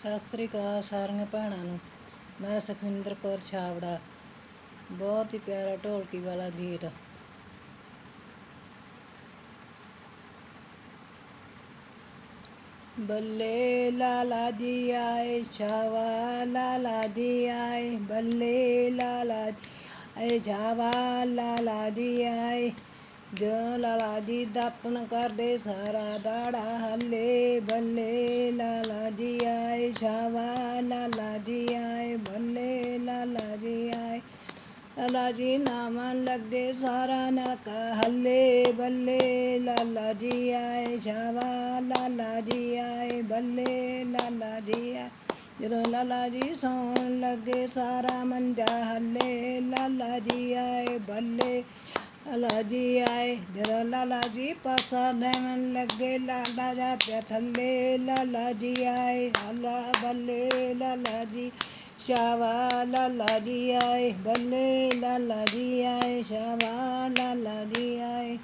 ਸਤਿ ਸ੍ਰੀ ਅਕਾਲ ਸਾਰੀਆਂ ਭੈਣਾਂ ਨੂੰ ਮੈਂ ਸੁਖਵਿੰਦਰ ਕੌਰ ਛਾਵੜਾ ਬਹੁਤ ਹੀ ਪਿਆਰਾ ਢੋਲਕੀ ਵਾਲਾ ਗੀਤ ਬੱਲੇ ਲਾਲਾ ਜੀ ਆਏ ਛਾਵਾ ਲਾਲਾ ਜੀ ਆਏ ਬੱਲੇ ਲਾਲਾ ਜੀ ਆਏ ਛਾਵਾ ਲਾਲਾ ਜੀ ਆਏ ਜੋ ਲਾਲਾ ਜੀ ਦਾਤਨ ਕਰਦੇ ਸਾਰਾ ਦਾੜਾ ਹੱਲੇ ਬੱਲੇ ਲਾਲਾ ਜੀ ਆਏ ਛਾਵਾ ਲਾਲਾ ਜੀ ਆਏ ਬੱਲੇ ਲਾਲਾ ਜੀ ਆਏ ਲਾਲਾ ਜੀ ਨਾਮਨ ਲੱਗੇ ਸਾਰਾ ਨਲਕਾ ਹੱਲੇ ਬੱਲੇ ਲਾਲਾ ਜੀ ਆਏ ਛਾਵਾ ਲਾਲਾ ਜੀ ਆਏ ਬੱਲੇ ਲਾਲਾ ਜੀ ਆਏ ਜਦੋਂ ਲਾਲਾ ਜੀ ਸੌਣ ਲੱਗੇ ਸਾਰਾ ਮੰਜਾ ਹੱਲੇ ਲਾਲਾ ਜੀ ਆਏ ਬੱਲੇ ਲਾਲਾ ਜੀ ਆਏ ਜਦੋਂ ਲਾਲਾ ਜੀ ਪਾਸਾ ਦੇਵਨ ਲੱਗੇ, ਲਾਲਾ ਜਾ ਪਿਆ ਥੱਲੇ, ਲਾਲਾ ਜੀ ਆਏ ਹੱਲਾ ਬੱਲੇ, ਲਾਲਾ ਜੀ ਸ਼ਾਵਾ, ਲਾਲਾ ਜੀ ਆਏ, ਬੱਲੇ, ਲਾਲਾ ਜੀ ਆਏ, ਸ਼ਾਵਾ, ਲਾਲਾ ਜੀ ਆਏ।